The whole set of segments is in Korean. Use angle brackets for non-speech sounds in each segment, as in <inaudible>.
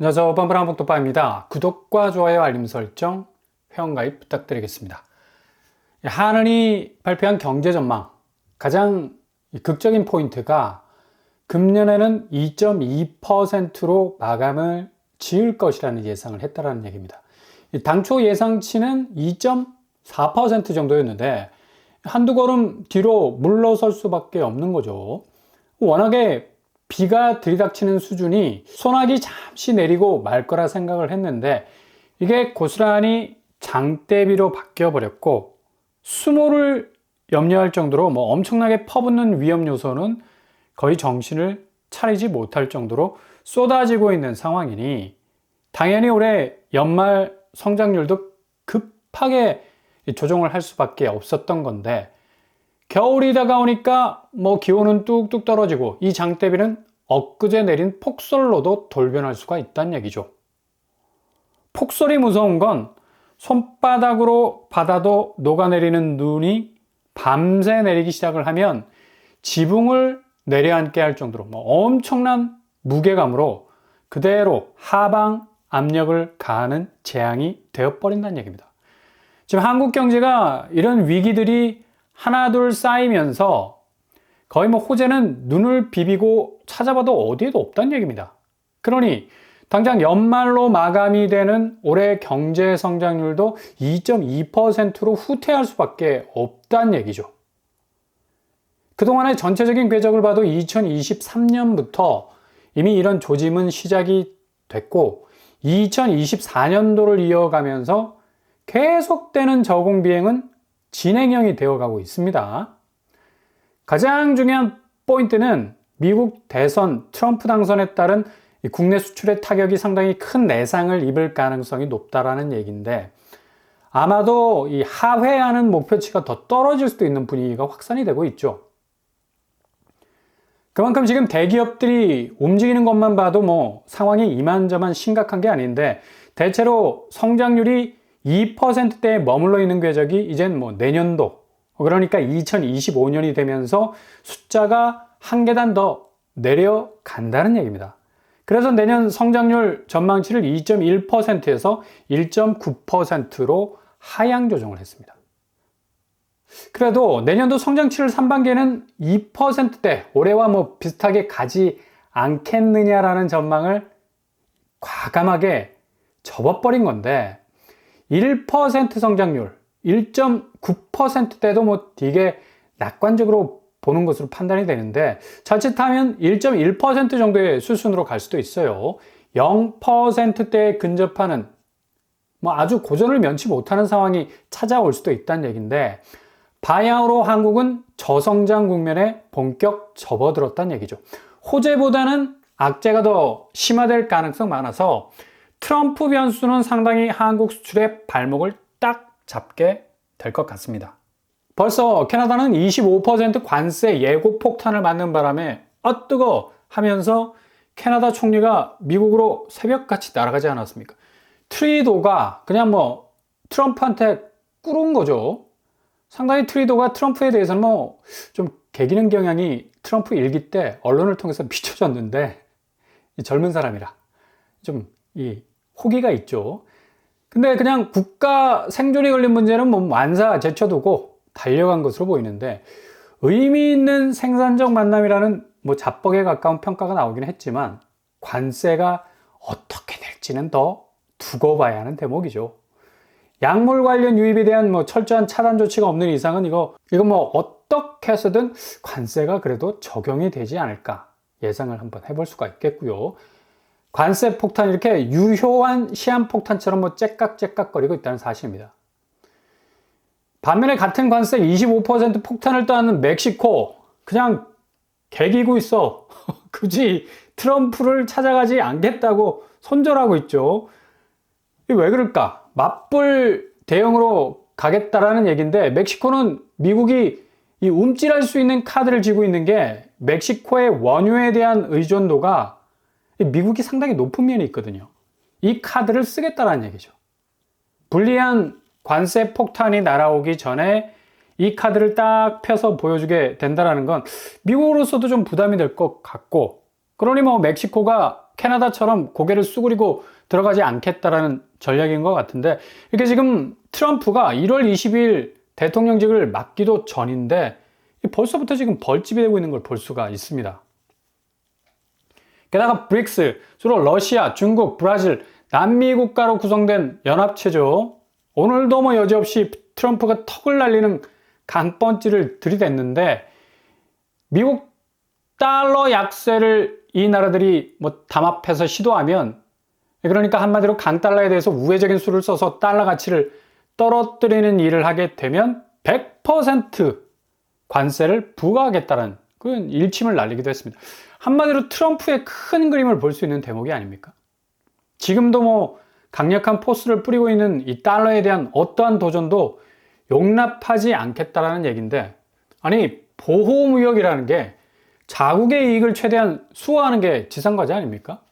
안녕하세요. 뻔뻔한 복도빠입니다. 구독과 좋아요, 알림 설정, 회원가입 부탁드리겠습니다. 하은이 발표한 경제 전망, 가장 극적인 포인트가 금년에는 2.2%로 마감을 지을 것이라는 예상을 했다라는 얘기입니다. 당초 예상치는 2.4% 정도였는데 한두 걸음 뒤로 물러설 수밖에 없는 거죠. 워낙에 비가 들이닥치는 수준이 소나기 잠시 내리고 말 거라 생각을 했는데 이게 고스란히 장대비로 바뀌어 버렸고 수모를 염려할 정도로 뭐 엄청나게 퍼붓는 위험 요소는 거의 정신을 차리지 못할 정도로 쏟아지고 있는 상황이니 당연히 올해 연말 성장률도 급하게 조정을 할 수밖에 없었던 건데 겨울이 다가오니까 뭐 기온은 뚝뚝 떨어지고 이 장대비는 엊그제 내린 폭설로도 돌변할 수가 있다는 얘기죠. 폭설이 무서운 건 손바닥으로 받아도 녹아내리는 눈이 밤새 내리기 시작을 하면 지붕을 내려앉게 할 정도로 뭐 엄청난 무게감으로 그대로 하방 압력을 가하는 재앙이 되어버린다는 얘기입니다. 지금 한국 경제가 이런 위기들이 하나둘 쌓이면서 거의 뭐 호재는 눈을 비비고 찾아봐도 어디에도 없다는 얘기입니다. 그러니 당장 연말로 마감이 되는 올해 경제 성장률도 2.2%로 후퇴할 수밖에 없다는 얘기죠. 그동안의 전체적인 궤적을 봐도 2023년부터 이미 이런 조짐은 시작이 됐고 2024년도를 이어가면서 계속되는 저공 비행은 진행형이 되어가고 있습니다. 가장 중요한 포인트는 미국 대선 트럼프 당선에 따른 국내 수출의 타격이 상당히 큰 내상을 입을 가능성이 높다라는 얘기인데 아마도 이 하회하는 목표치가 더 떨어질 수도 있는 분위기가 확산이 되고 있죠. 그만큼 지금 대기업들이 움직이는 것만 봐도 뭐 상황이 이만저만 심각한 게 아닌데 대체로 성장률이 2%대에 머물러 있는 궤적이 이젠 뭐 내년도 그러니까 2025년이 되면서 숫자가 한 계단 더 내려간다는 얘기입니다. 그래서 내년 성장률 전망치를 2.1%에서 1.9%로 하향 조정을 했습니다. 그래도 내년도 성장치를 3반기에는 2%대 올해와 뭐 비슷하게 가지 않겠느냐라는 전망을 과감하게 접어버린 건데 1% 성장률 1.9%대도 뭐 되게 낙관적으로 보는 것으로 판단이 되는데 자칫하면 1.1% 정도의 수순으로 갈 수도 있어요. 0%대에 근접하는 뭐 아주 고전을 면치 못하는 상황이 찾아올 수도 있다는 얘기인데 바야흐로 한국은 저성장 국면에 본격 접어들었다는 얘기죠. 호재보다는 악재가 더 심화될 가능성 많아서 트럼프 변수는 상당히 한국 수출의 발목을 딱 잡게 될 것 같습니다. 벌써 캐나다는 25% 관세 예고 폭탄을 맞는 바람에 아 뜨거 하면서 캐나다 총리가 미국으로 새벽같이 날아가지 않았습니까? 트리도가 그냥 뭐 트럼프한테 꿇은 거죠. 상당히 트리도가 트럼프에 대해서는 뭐 좀 개기는 경향이 트럼프 일기 때 언론을 통해서 <laughs> 비춰졌는데 젊은 사람이라 좀이 호기가 있죠. 근데 그냥 국가 생존이 걸린 문제는 뭐 완사 제쳐두고 달려간 것으로 보이는데 의미 있는 생산적 만남이라는 뭐 자뻑에 가까운 평가가 나오긴 했지만 관세가 어떻게 될지는 더 두고 봐야 하는 대목이죠. 약물 관련 유입에 대한 뭐 철저한 차단 조치가 없는 이상은 이거 이거 뭐 어떻게 해서든 관세가 그래도 적용이 되지 않을까 예상을 한번 해볼 수가 있겠고요. 관세 폭탄 이렇게 유효한 시한 폭탄처럼 뭐 째깍째깍거리고 있다는 사실입니다. 반면에 같은 관세 25% 폭탄을 떠안는 멕시코 그냥 개기고 있어. <laughs> 굳이 트럼프를 찾아가지 않겠다고 손절하고 있죠. 왜 그럴까? 맞불 대응으로 가겠다라는 얘기인데 멕시코는 미국이 이 움찔할 수 있는 카드를 쥐고 있는 게 멕시코의 원유에 대한 의존도가 미국이 상당히 높은 면이 있거든요. 이 카드를 쓰겠다라는 얘기죠. 불리한 관세 폭탄이 날아오기 전에 이 카드를 딱 펴서 보여주게 된다라는 건 미국으로서도 좀 부담이 될 것 같고 그러니 뭐 멕시코가 캐나다처럼 고개를 수그리고 들어가지 않겠다라는 전략인 것 같은데 이렇게 지금 트럼프가 1월 20일 대통령직을 맡기도 전인데 벌써부터 지금 벌집이 되고 있는 걸 볼 수가 있습니다. 게다가 브릭스, 주로 러시아, 중국, 브라질, 남미 국가로 구성된 연합체죠. 오늘도 뭐 여지없이 트럼프가 턱을 날리는 강번지를 들이댔는데 미국 달러 약세를 이 나라들이 뭐 담합해서 시도하면 그러니까 한마디로 강달러에 대해서 우회적인 수를 써서 달러 가치를 떨어뜨리는 일을 하게 되면 100% 관세를 부과하겠다는 그런 일침을 날리기도 했습니다. 한마디로 트럼프의 큰 그림을 볼 수 있는 대목이 아닙니까? 지금도 뭐 강력한 포스를 뿌리고 있는 이 달러에 대한 어떠한 도전도 용납하지 않겠다라는 얘기인데 아니 보호무역이라는 게 자국의 이익을 최대한 수호하는 게 지상과제 아닙니까?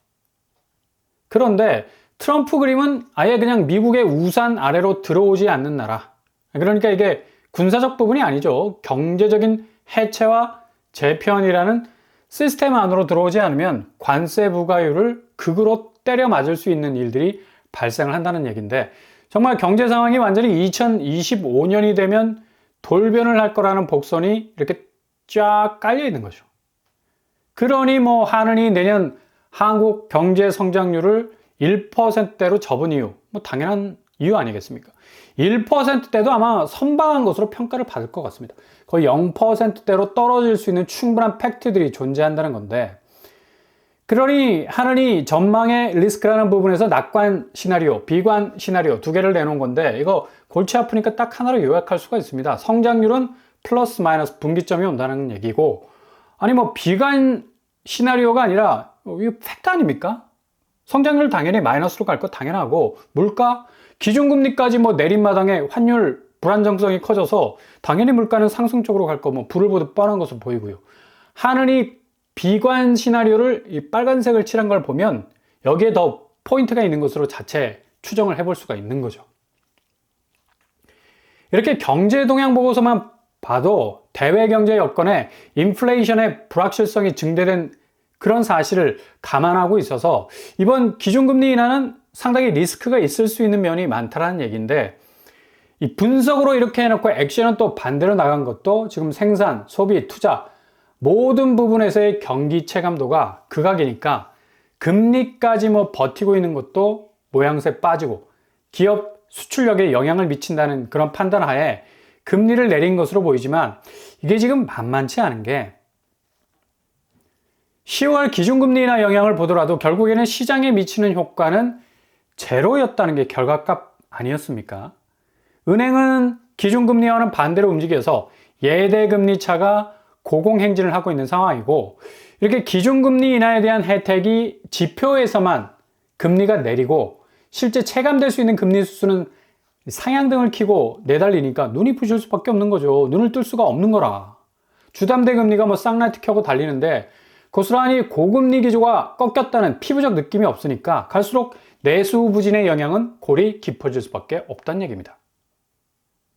그런데 트럼프 그림은 아예 그냥 미국의 우산 아래로 들어오지 않는 나라. 그러니까 이게 군사적 부분이 아니죠. 경제적인 해체와 재편이라는 시스템 안으로 들어오지 않으면 관세 부과율을 극으로 때려 맞을 수 있는 일들이 발생을 한다는 얘기인데 정말 경제 상황이 완전히 2025년이 되면 돌변을 할 거라는 복선이 이렇게 쫙 깔려 있는 거죠. 그러니 뭐 하느니 내년 한국 경제 성장률을 1%대로 접은 이유, 뭐 당연한 이유 아니겠습니까? 1%대도 아마 선방한 것으로 평가를 받을 것 같습니다. 거의 0%대로 떨어질 수 있는 충분한 팩트들이 존재한다는 건데, 그러니 하느니 전망의 리스크라는 부분에서 낙관 시나리오, 비관 시나리오 두 개를 내놓은 건데, 이거 골치 아프니까 딱 하나로 요약할 수가 있습니다. 성장률은 플러스 마이너스 분기점이 온다는 얘기고, 아니 뭐 비관 시나리오가 아니라 이거 팩트 아닙니까? 성장률 당연히 마이너스로 갈 거 당연하고 물가 기준금리까지 뭐 내린 마당에 환율 불안정성이 커져서 당연히 물가는 상승 쪽으로 갈거뭐 불을 보듯 뻔한 것으로 보이고요. 하늘이 비관 시나리오를 이 빨간색을 칠한 걸 보면 여기에 더 포인트가 있는 것으로 자체 추정을 해볼 수가 있는 거죠. 이렇게 경제 동향 보고서만 봐도 대외 경제 여건에 인플레이션의 불확실성이 증대된 그런 사실을 감안하고 있어서 이번 기준금리 인하는 상당히 리스크가 있을 수 있는 면이 많다라는 얘기인데 이 분석으로 이렇게 해놓고 액션은 또 반대로 나간 것도 지금 생산, 소비, 투자 모든 부분에서의 경기 체감도가 극악이니까 금리까지 뭐 버티고 있는 것도 모양새 빠지고 기업 수출력에 영향을 미친다는 그런 판단 하에 금리를 내린 것으로 보이지만 이게 지금 만만치 않은 게 10월 기준금리 인하 영향을 보더라도 결국에는 시장에 미치는 효과는 제로였다는 게 결과값 아니었습니까? 은행은 기준금리와는 반대로 움직여서 예대금리 차가 고공행진을 하고 있는 상황이고 이렇게 기준금리 인하에 대한 혜택이 지표에서만 금리가 내리고 실제 체감될 수 있는 금리 수수는 상향등을 켜고 내달리니까 눈이 부실 수밖에 없는 거죠. 눈을 뜰 수가 없는 거라. 주담대 금리가 뭐 쌍라이트 켜고 달리는데 고스란히 고금리 기조가 꺾였다는 피부적 느낌이 없으니까 갈수록 내수 부진의 영향은 골이 깊어질 수밖에 없다는 얘기입니다.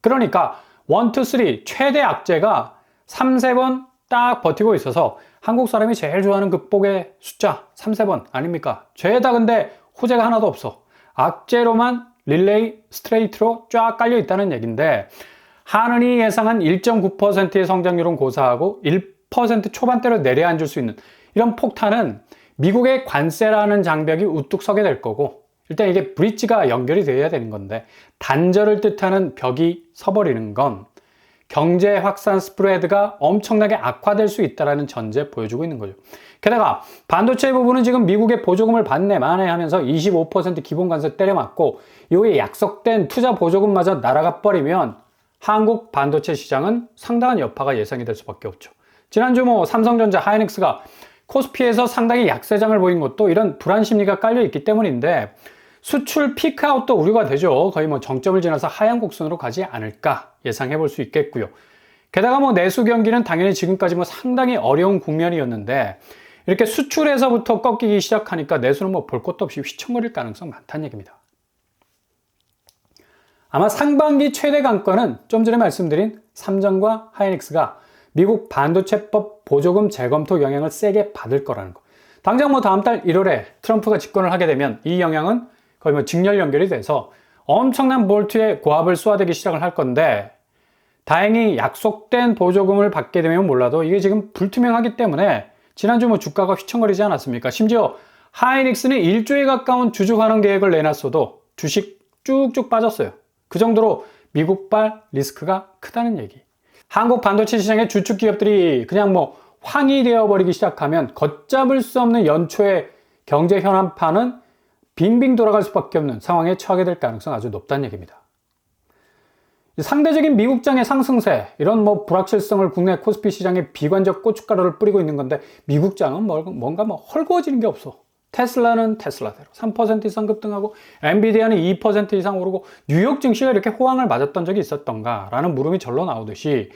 그러니까 1, 2, 3 최대 악재가 3, 4번 딱 버티고 있어서 한국 사람이 제일 좋아하는 극복의 숫자 3, 4번 아닙니까? 죄다 근데 호재가 하나도 없어. 악재로만 릴레이 스트레이트로 쫙 깔려 있다는 얘기인데 한은이 예상한 1.9%의 성장률은 고사하고 1% 초반대로 내려앉을 수 있는 이런 폭탄은 미국의 관세라는 장벽이 우뚝 서게 될 거고 일단 이게 브릿지가 연결이 되어야 되는 건데 단절을 뜻하는 벽이 서버리는 건 경제 확산 스프레드가 엄청나게 악화될 수 있다는 전제 보여주고 있는 거죠. 게다가 반도체 부분은 지금 미국의 보조금을 받네 만에 하면서 25% 기본 관세 때려맞고 이후에 약속된 투자 보조금마저 날아가 버리면 한국 반도체 시장은 상당한 여파가 예상이 될 수밖에 없죠. 지난주 뭐 삼성전자, 하이닉스가 코스피에서 상당히 약세장을 보인 것도 이런 불안 심리가 깔려 있기 때문인데 수출 피크아웃도 우려가 되죠. 거의 뭐 정점을 지나서 하향 곡선으로 가지 않을까 예상해 볼 수 있겠고요. 게다가 뭐 내수 경기는 당연히 지금까지 뭐 상당히 어려운 국면이었는데 이렇게 수출에서부터 꺾이기 시작하니까 내수는 뭐 볼 것도 없이 휘청거릴 가능성 많다는 얘기입니다. 아마 상반기 최대 강권은 좀 전에 말씀드린 삼성과 하이닉스가 미국 반도체법 보조금 재검토 영향을 세게 받을 거라는 거. 당장 뭐 다음 달 1월에 트럼프가 집권을 하게 되면 이 영향은 거의 뭐 직렬 연결이 돼서 엄청난 볼트의 고압을 쏘아대기 시작을 할 건데 다행히 약속된 보조금을 받게 되면 몰라도 이게 지금 불투명하기 때문에 지난주 뭐 주가가 휘청거리지 않았습니까? 심지어 하이닉스는 1조에 가까운 주주 환원 계획을 내놨어도 주식 쭉쭉 빠졌어요. 그 정도로 미국발 리스크가 크다는 얘기. 한국 반도체 시장의 주축 기업들이 그냥 뭐 황이 되어버리기 시작하면 걷잡을 수 없는 연초의 경제 현안판은 빙빙 돌아갈 수밖에 없는 상황에 처하게 될 가능성 아주 높다는 얘기입니다. 상대적인 미국장의 상승세, 이런 뭐 불확실성을 국내 코스피 시장에 비관적 고춧가루를 뿌리고 있는 건데 미국장은 뭔가 뭐 헐거워지는 게 없어. 테슬라는 테슬라대로 3% 이상 급등하고 엔비디아는 2% 이상 오르고 뉴욕 증시가 이렇게 호황을 맞았던 적이 있었던가라는 물음이 절로 나오듯이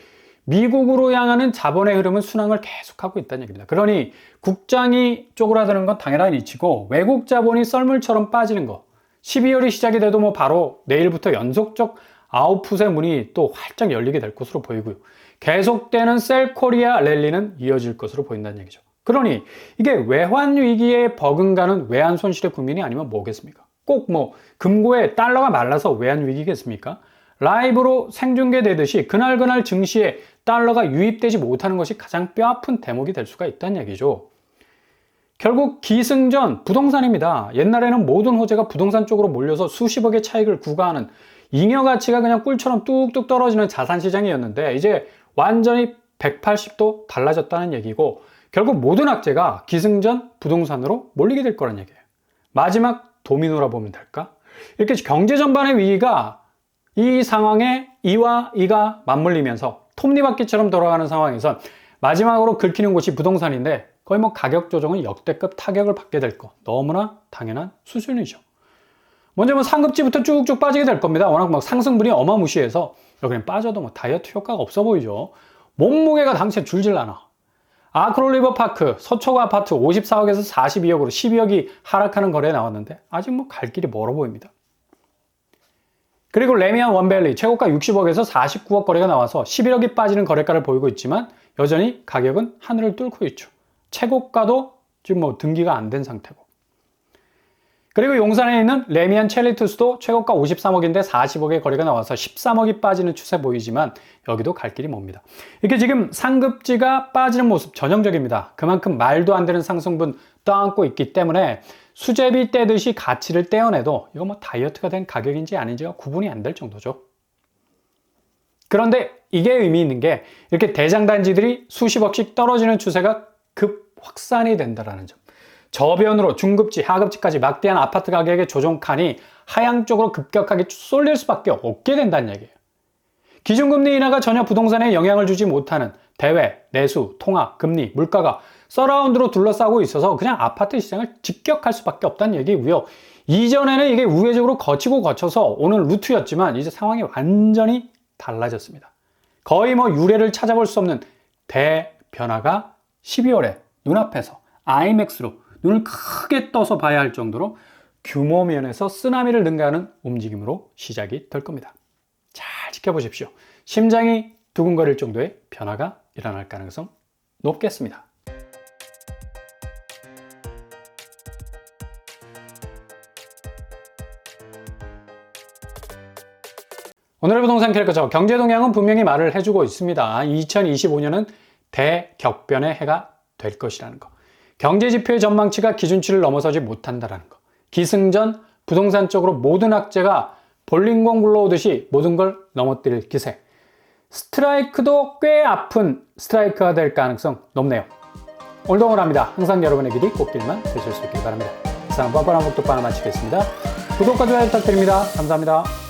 미국으로 향하는 자본의 흐름은 순항을 계속하고 있다는 얘기입니다. 그러니 국장이 쪼그라드는 건 당연한 이치고 외국 자본이 썰물처럼 빠지는 거 12월이 시작이 돼도 뭐 바로 내일부터 연속적 아웃풋의 문이 또 활짝 열리게 될 것으로 보이고요. 계속되는 셀코리아 랠리는 이어질 것으로 보인다는 얘기죠. 그러니 이게 외환 위기에 버금가는 외환 손실의 국민이 아니면 뭐겠습니까? 꼭 뭐 금고에 달러가 말라서 외환 위기겠습니까? 라이브로 생중계되듯이 그날그날 증시에 달러가 유입되지 못하는 것이 가장 뼈아픈 대목이 될 수가 있다는 얘기죠. 결국 기승전 부동산입니다. 옛날에는 모든 호재가 부동산 쪽으로 몰려서 수십억의 차익을 구가하는 잉여 가치가 그냥 꿀처럼 뚝뚝 떨어지는 자산 시장이었는데 이제 완전히 180도 달라졌다는 얘기고 결국 모든 악재가 기승전 부동산으로 몰리게 될 거란 얘기예요. 마지막 도미노라 보면 될까? 이렇게 경제 전반의 위기가 이 상황에 이와 이가 맞물리면서 톱니바퀴처럼 돌아가는 상황에선 마지막으로 긁히는 곳이 부동산인데 거의 뭐 가격 조정은 역대급 타격을 받게 될 거. 너무나 당연한 수준이죠. 먼저 뭐 상급지부터 쭉쭉 빠지게 될 겁니다. 워낙 막 상승분이 어마무시해서 여기는 빠져도 뭐 다이어트 효과가 없어 보이죠. 몸무게가 당시에 줄질 않아. 아크롤리버 파크 서초구 아파트 54억에서 42억으로 12억이 하락하는 거래에 나왔는데 아직 뭐 갈 길이 멀어 보입니다. 그리고 레미안 원밸리 최고가 60억에서 49억 거래가 나와서 11억이 빠지는 거래가를 보이고 있지만 여전히 가격은 하늘을 뚫고 있죠. 최고가도 지금 뭐 등기가 안 된 상태고. 그리고 용산에 있는 레미안 첼리투스도 최고가 53억인데 40억의 거래가 나와서 13억이 빠지는 추세 보이지만 여기도 갈 길이 멉니다. 이게 지금 상급지가 빠지는 모습 전형적입니다. 그만큼 말도 안 되는 상승분 떠안고 있기 때문에 수제비 떼듯이 가치를 떼어내도 이거 뭐 다이어트가 된 가격인지 아닌지가 구분이 안 될 정도죠. 그런데 이게 의미 있는 게 이렇게 대장단지들이 수십억씩 떨어지는 추세가 급 확산이 된다는 점. 저변으로 중급지, 하급지까지 막대한 아파트 가격의 조종칸이 하향 쪽으로 급격하게 쏠릴 수밖에 없게 된다는 얘기예요. 기준금리 인하가 전혀 부동산에 영향을 주지 못하는 대외, 내수, 통화, 금리, 물가가 서라운드로 둘러싸고 있어서 그냥 아파트 시장을 직격할 수밖에 없다는 얘기고요. 이전에는 이게 우회적으로 거치고 거쳐서 오는 루트였지만 이제 상황이 완전히 달라졌습니다. 거의 뭐 유례를 찾아볼 수 없는 대변화가 12월에 눈앞에서 IMAX로 눈을 크게 떠서 봐야 할 정도로 규모 면에서 쓰나미를 능가하는 움직임으로 시작이 될 겁니다. 잘 지켜보십시오. 심장이 두근거릴 정도의 변화가 일어날 가능성 높겠습니다. 오늘의 부동산 캘커죠. 경제 동향은 분명히 말을 해주고 있습니다. 2025년은 대격변의 해가 될 것이라는 거. 경제 지표의 전망치가 기준치를 넘어서지 못한다는 거. 기승전 부동산 쪽으로 모든 악재가 볼링공 굴러오듯이 모든 걸 넘어뜨릴 기세. 스트라이크도 꽤 아픈 스트라이크가 될 가능성 높네요. 오늘도 응원합니다. 항상 여러분의 길이 꽃길만 되실 수 있길 바랍니다. 이상 뻔뻔한 목독방을 마치겠습니다. 구독과 좋아요 부탁드립니다. 감사합니다.